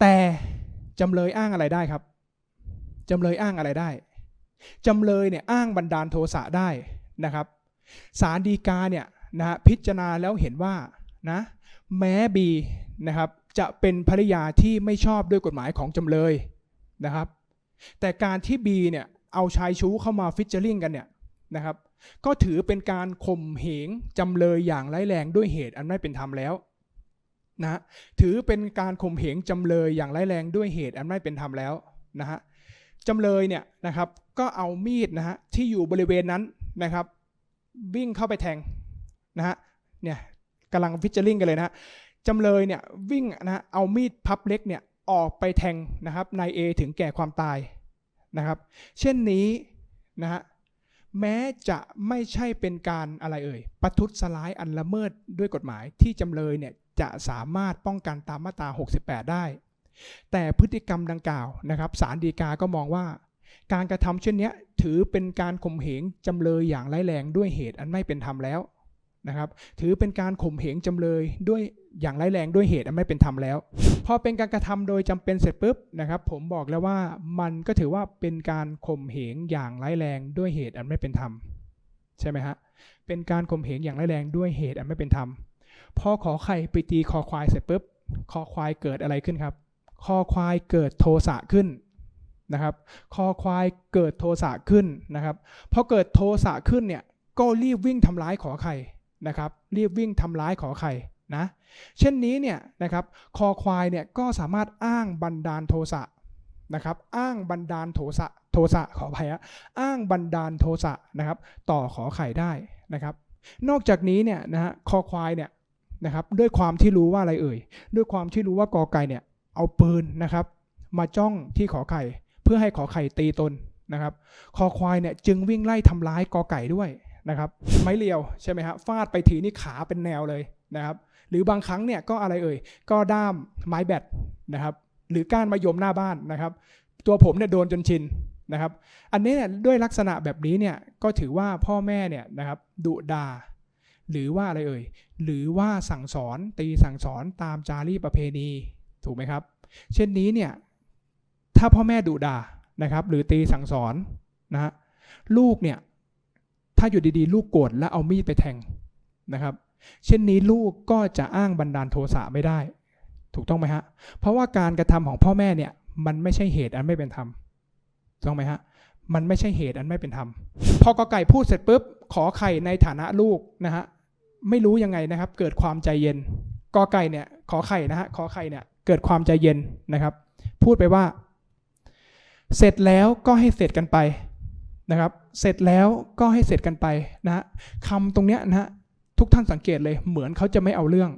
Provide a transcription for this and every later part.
แต่จำเลยอ้างอะไรได้ครับ จำเลยอ้างอะไรได้ จำเลยเนี่ยอ้างบันดาลโทสะได้นะครับศาลฎีกาเนี่ยนะฮะพิจารณาแล้วเห็นว่านะแม้บีนะครับจะเป็นภริยาที่ไม่ชอบด้วยกฎหมายของจำเลยนะครับ แต่การที่บีเนี่ยเอาชายชู้เข้ามาฟิชเจอร์ลิงกันเนี่ยนะครับ ก็ถือเป็นการข่มเหงจำเลยอย่างร้ายแรงด้วยเหตุอันไม่เป็นธรรมแล้ว นะฮะถือเป็นการข่มเหงจำเลยอย่างร้ายแรงด้วยเหตุอันไม่เป็นธรรมแล้วนะฮะจำเลยเนี่ยนะครับก็เอามีดนะฮะที่อยู่บริเวณนั้นนะครับ วิ่งเข้าไปแทงนะฮะเนี่ยกำลังฟิชเจอริงกันเลยนะฮะจำเลยเนี่ยวิ่งนะฮะเอามีดพับเล็กเนี่ยออกไปแทงนะครับนายเอถึงแก่ความตายนะครับ เช่นนี้นะฮะแม้จะไม่ใช่เป็นการอะไรเอ่ยประทุษร้ายอันละเมิดด้วยกฎหมายที่จำเลยเนี่ย จะสามารถป้องกันตามมาตรา 68 ได้ แต่พฤติกรรมดังกล่าวนะครับศาลฎีกาก็มองว่า การกระทำเช่นนี้ถือเป็นการข่มเหงจำเลยอย่างร้ายแรงด้วยเหตุอันไม่เป็นธรรมแล้วนะครับ ถือเป็นการข่มเหงจำเลยด้วยอย่างร้ายแรงด้วยเหตุอันไม่เป็นธรรมแล้ว พอเป็นการกระทำโดยจำเป็นเสร็จปุ๊บนะครับ ผมบอกแล้วว่ามันก็ถือว่าเป็นการข่มเหงอย่างร้ายแรงด้วยเหตุอันไม่เป็นธรรมใช่ไหมฮะเป็นการข่มเหงอย่างร้ายแรงด้วยเหตุอันไม่เป็นธรรม พอขอไข่ไปตีคอควายเสร็จปุ๊บคอควายเกิดอะไรขึ้นครับ คอควายเกิดโทสะขึ้นนะครับ คอควายเกิดโทสะขึ้นนะครับพอเกิดโทสะขึ้นเนี่ยก็รีบวิ่งทำร้ายขอไข่นะครับรีบวิ่งทำร้ายขอไข่นะเช่นนี้เนี่ยนะครับคอควายเนี่ยก็สามารถอ้างบันดาลโทสะนะครับอ้างบันดาลโทสะโทสะขออภัยฮะอ้างบันดาลโทสะนะครับต่อขอไข่ได้นะครับ นอกจากนี้เนี่ยนะฮะคอควายเนี่ย นะครับด้วยความที่รู้ว่าอะไรเอ่ย ด้วยความที่รู้ว่ากอไก่เนี่ยเอาปืนนะครับ มาจ้องที่ขอไข่ เพื่อให้ขอไข่ตีตนนะครับ คอควายเนี่ยจึงวิ่งไล่ทำร้ายกอไก่ด้วยนะครับ ไม้เรียวใช่ไหมครับฟาดไปทีนี่ขาเป็นแนวเลยนะครับ หรือบางครั้งเนี่ยก็อะไรเอ่ย ก็ด้ามไม้แบตนะครับ หรือก้านมะยมหน้าบ้านนะครับ ตัวผมเนี่ยโดนจนชินนะครับ อันนี้เนี่ยด้วยลักษณะแบบนี้เนี่ยก็ถือว่าพ่อแม่เนี่ยนะครับดุดา หรือว่าอะไรเอ่ย หรือว่าสั่งสอนตีสั่งสอนตามจารีประเพณีถูกไหมครับ เช่นนี้เนี่ยถ้าพ่อแม่ดุด่านะครับ หรือตีสั่งสอนนะฮะลูกเนี่ยถ้าอยู่ดีๆ ลูกโกรธแล้วเอามีดไปแทงนะครับ เช่นนี้ลูกก็จะอ้างบันดาลโทสะไม่ได้ ถูกต้องไหมฮะเพราะว่าการกระทำของพ่อแม่เนี่ยมันไม่ใช่เหตุอันไม่เป็นธรรมถูกไหมฮะมันไม่ใช่เหตุอันไม่เป็นธรรมพอกอไก่พูดเสร็จปุ๊บขอไข่ในฐานะลูกนะฮะ ไม่รู้ยังไงนะครับ เกิดความใจเย็นกอไก่เนี่ยขอไข่นะฮะขอไข่เนี่ยเกิดความใจเย็นนะครับ พูดไปว่า เสร็จแล้วก็ให้เสร็จกันไปนะครับ เสร็จแล้วก็ให้เสร็จกันไปนะฮะคำตรงเนี้ยนะฮะทุกท่านสังเกตเลย เหมือนเขาจะไม่เอาเรื่อง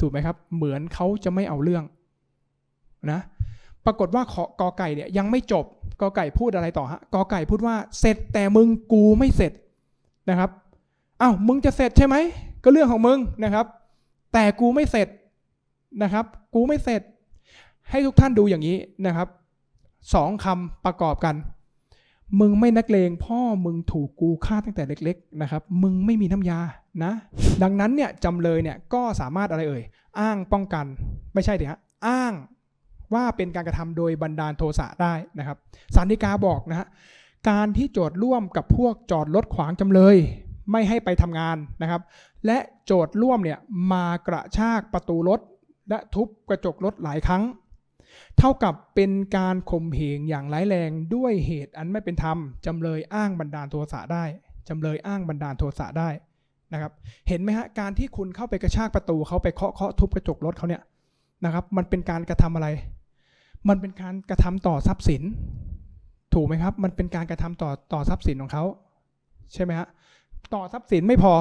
ถูกไหมครับ เหมือนเขาจะไม่เอาเรื่องนะปรากฏว่าขอกอไก่เนี่ยยังไม่จบกอไก่พูดอะไรต่อฮะกอไก่พูดว่าเสร็จแต่มึงกูไม่เสร็จนะครับ อ้าวมึงจะเสร็จใช่ไหม ก็เรื่องของมึงนะครับ แต่กูไม่เสร็จนะครับ กูไม่เสร็จ ให้ทุกท่านดูอย่างนี้นะครับสองคำประกอบกัน มึงไม่นักเลงพ่อมึงถูกกูฆ่าตั้งแต่เล็ก ๆ นะครับ มึงไม่มีน้ำยานะ ดังนั้นเนี่ยจำเลยเนี่ยก็สามารถอะไรเอ่ย อ้างป้องกัน ไม่ใช่เดิฮะอ้างว่าเป็นการกระทำโดยบันดาลโทสะได้นะครับสารดีกาบอกนะฮะการที่โจทย์ร่วมกับพวกจอดรถขวางจำเลย ไม่ให้ไปทำงานนะครับ และโจทย์ร่วมเนี่ยมากระชากประตูรถ และทุบกระจกรถหลายครั้ง เท่ากับเป็นการข่มเหงอย่างร้ายแรงด้วยเหตุอันไม่เป็นธรรมจำเลยอ้างบันดาลโทสะได้จำเลยอ้างบันดาลโทสะได้นะครับ เห็นไหมฮะการที่คุณเข้าไปกระชากประตูเขาไปเคาะเคาะทุบกระจกรถเขาเนี่ยนะครับ มันเป็นการกระทำอะไร มันเป็นการกระทำต่อทรัพย์สิน ถูกไหมครับ มันเป็นการกระทำต่อต่อทรัพย์สินของเขาใช่ไหมฮะ ต่อทรัพย์สินไม่พอ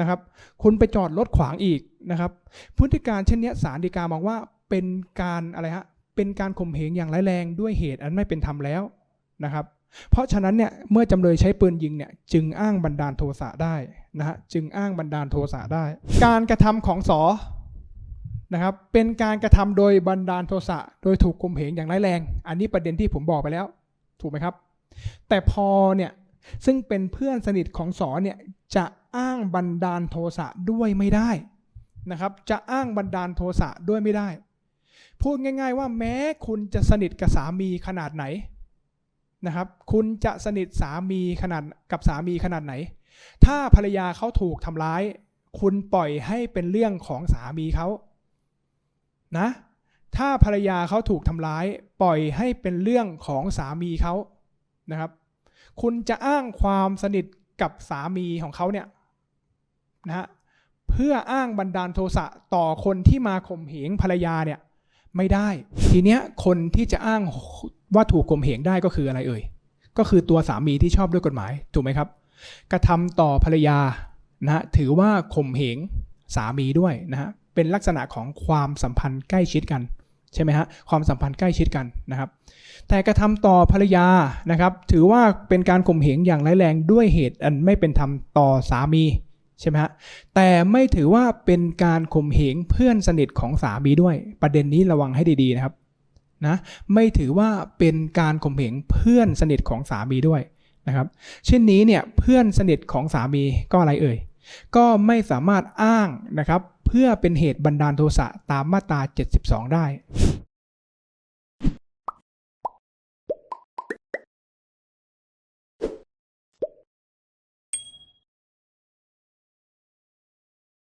นะครับ คุณไปจอดรถขวางอีกนะครับพฤติการเช่นนี้ยศาลฎีกามองว่าเป็นการอะไรฮะเป็นการข่มเหงอย่างร้ายแรงด้วยเหตุอันไม่เป็นธรรมแล้วนะครับ เพราะฉะนั้นเนี่ยเมื่อจำเลยใช้ปืนยิงเนี่ยจึงอ้างบันดาลโทสะได้นะฮะจึงอ้างบันดาลโทสะได้ การกระทำของสอนะครับเป็นการกระทำโดยบันดาลโทสะโดยถูกข่มเหงอย่างร้ายแรง อันนี้ประเด็นที่ผมบอกไปแล้ว ถูกไหมครับ แต่พอเนี่ย ซึ่งเป็นเพื่อนสนิทของสอเนี่ยจะอ้างบันดาลโทสะด้วยไม่ได้นะครับจะอ้างบันดาลโทสะด้วยไม่ได้ พูดง่าย ๆ ว่าแม้คุณจะสนิทกับสามีขนาดไหนนะครับ คุณจะสนิทสามีขนาดกับสามีขนาดไหน ถ้าภรรยาเขาถูกทำร้าย คุณปล่อยให้เป็นเรื่องของสามีเขานะถ้าภรรยาเขาถูกทำร้าย ปล่อยให้เป็นเรื่องของสามีเขานะครับ คุณจะอ้างความสนิทกับสามีของเขาเนี่ยนะฮะเพื่ออ้างบันดาลโทสะต่อคนที่มาข่มเหงภรรยาเนี่ยไม่ได้ ทีเนี้ยคนที่จะอ้างว่าถูกข่มเหงได้ก็คืออะไรเอ่ย ก็คือตัวสามีที่ชอบด้วยกฎหมายถูกไหมครับ กระทำต่อภรรยานะฮะถือว่าข่มเหงสามีด้วยนะฮะเป็นลักษณะของความสัมพันธ์ใกล้ชิดกัน ใช่ไหมฮะความสัมพันธ์ใกล้ชิดกันนะครับ แต่กระทำต่อภรรยานะครับ ถือว่าเป็นการข่มเหงอย่างร้ายแรงด้วยเหตุอันไม่เป็นธรรมต่อสามีใช่ไหมฮะแต่ไม่ถือว่าเป็นการข่มเหงเพื่อนสนิทของสามีด้วย ประเด็นนี้ระวังให้ดีๆนะครับนะไม่ถือว่าเป็นการข่มเหงเพื่อนสนิทของสามีด้วยนะครับ เช่นนี้เนี่ยเพื่อนสนิทของสามีก็อะไรเอ่ยก็ไม่สามารถอ้างนะครับ เพื่อเป็นเหตุบันดาลโทสะตามมาตรา 72 ได้